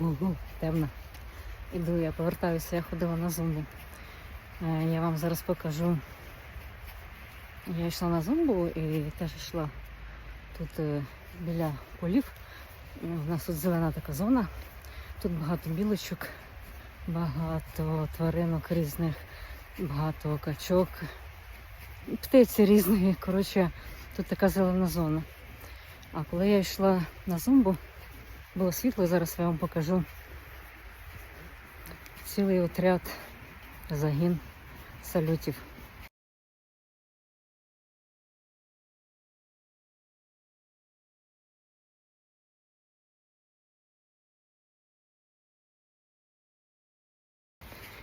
Гу-гу, темно. Іду, я повертаюся, я ходила на зумбу. Е, Я вам зараз покажу. Я йшла на зумбу і теж йшла тут е, біля полів. У нас тут зелена така зона. Тут багато білочок, багато тваринок різних, багато качок, птиці різної. Коротше, тут така зелена зона. А коли я йшла на зумбу, було світло, зараз я вам покажу цілий отряд, загін салютів.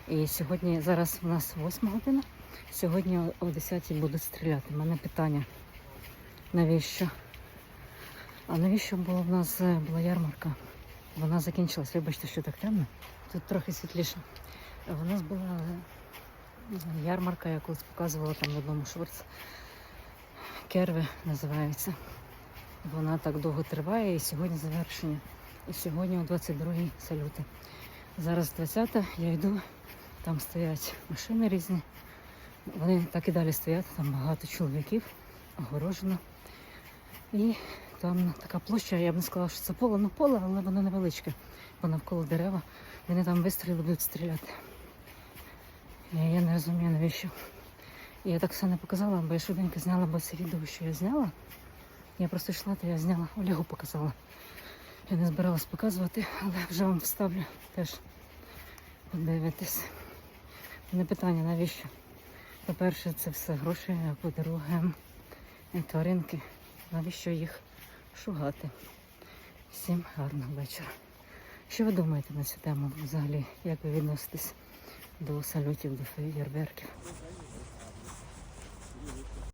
І сьогодні зараз у нас 8 година. Сьогодні о 10 будуть стріляти. У мене питання. Навіщо? А навіщо було в нас е, була ярмарка? Вона закінчилась. Вибачте, що так темно. Тут трохи світліше. У нас була е, ярмарка, я колись показувала там в одному шорт. Керви називається. Вона так довго триває і сьогодні завершення. І сьогодні о 22-й салюти. Зараз 20-та, я йду, там стоять машини різні. Вони так і далі стоять, там багато чоловіків, огорожено. І там така площа, я б не сказала, що це поле, ну поле, але воно невеличке. Бо навколо дерева. Вони там вистріли будуть стріляти. Я, я не розумію, навіщо. І я так все не показала, бо я швиденько зняла, бо це відео, що я зняла. Я просто йшла, то я зняла, Олегу показала. Я не збиралась показувати, але вже вам вставлю теж подивитись. Не питання, навіщо? По-перше, це все гроші, а по-друге, тваринки. Навіщо їх шугати? Всім гарного вечора. Що ви думаєте на цю тему взагалі? Як ви відноситесь до салютів, до феєрверків?